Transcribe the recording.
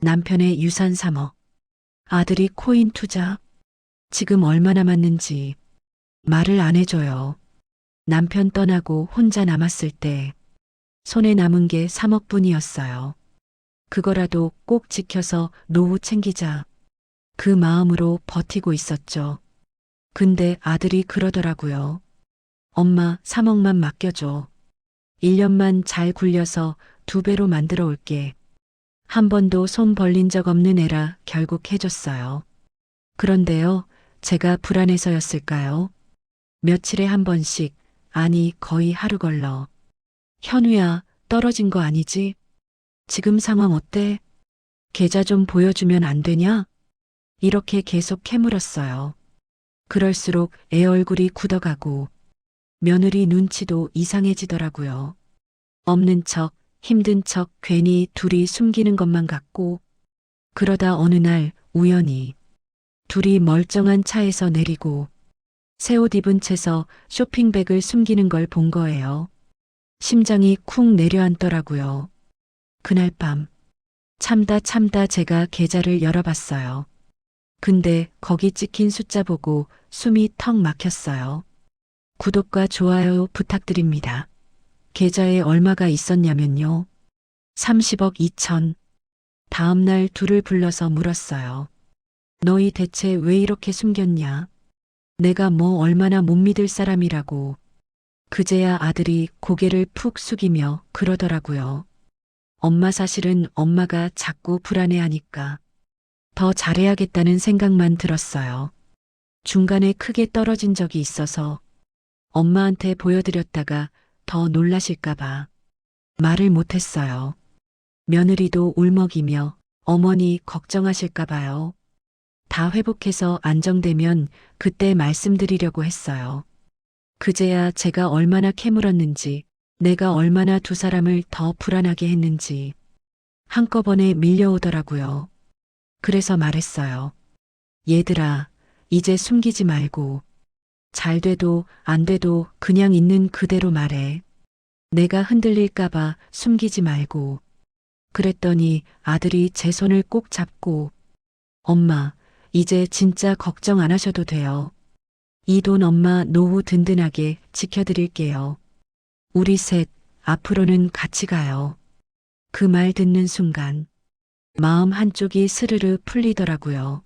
남편의 유산 3억. 아들이 코인 투자. 지금 얼마 남았는지 말을 안 해줘요. 남편 떠나고 혼자 남았을 때 손에 남은 게 3억 뿐이었어요. 그거라도 꼭 지켜서 노후 챙기자. 그 마음으로 버티고 있었죠. 근데 아들이 그러더라고요. 엄마 3억만 맡겨줘. 1년만 잘 굴려서 두 배로 만들어 올게. 한 번도 손 벌린 적 없는 애라 결국 해줬어요. 그런데요, 제가 불안해서였을까요? 며칠에 한 번씩, 아니 거의 하루 걸러. 현우야, 떨어진 거 아니지? 지금 상황 어때? 계좌 좀 보여주면 안 되냐? 이렇게 계속 캐물었어요. 그럴수록 애 얼굴이 굳어가고 며느리 눈치도 이상해지더라고요. 없는 척, 힘든 척 괜히 둘이 숨기는 것만 같고 그러다 어느 날 우연히 둘이 멀쩡한 차에서 내리고 새 옷 입은 채서 쇼핑백을 숨기는 걸 본 거예요. 심장이 쿵 내려앉더라고요. 그날 밤 참다 참다 제가 계좌를 열어봤어요. 근데 거기 찍힌 숫자 보고 숨이 턱 막혔어요. 구독과 좋아요 부탁드립니다. 계좌에 얼마가 있었냐면요. 30억 2천. 다음날 둘을 불러서 물었어요. 너희 대체 왜 이렇게 숨겼냐? 내가 뭐 얼마나 못 믿을 사람이라고. 그제야 아들이 고개를 푹 숙이며 그러더라고요. 엄마 사실은 엄마가 자꾸 불안해하니까 더 잘해야겠다는 생각만 들었어요. 중간에 크게 떨어진 적이 있어서 엄마한테 보여드렸다가 더 놀라실까봐 말을 못했어요. 며느리도 울먹이며 어머니 걱정하실까봐요. 다 회복해서 안정되면 그때 말씀드리려고 했어요. 그제야 제가 얼마나 캐물었는지, 내가 얼마나 두 사람을 더 불안하게 했는지 한꺼번에 밀려오더라고요. 그래서 말했어요. 얘들아, 이제 숨기지 말고 잘 돼도 안 돼도 그냥 있는 그대로 말해. 내가 흔들릴까봐 숨기지 말고. 그랬더니 아들이 제 손을 꼭 잡고, 엄마, 이제 진짜 걱정 안 하셔도 돼요. 이 돈 엄마 노후 든든하게 지켜드릴게요. 우리 셋, 앞으로는 같이 가요. 그 말 듣는 순간, 마음 한쪽이 스르르 풀리더라고요.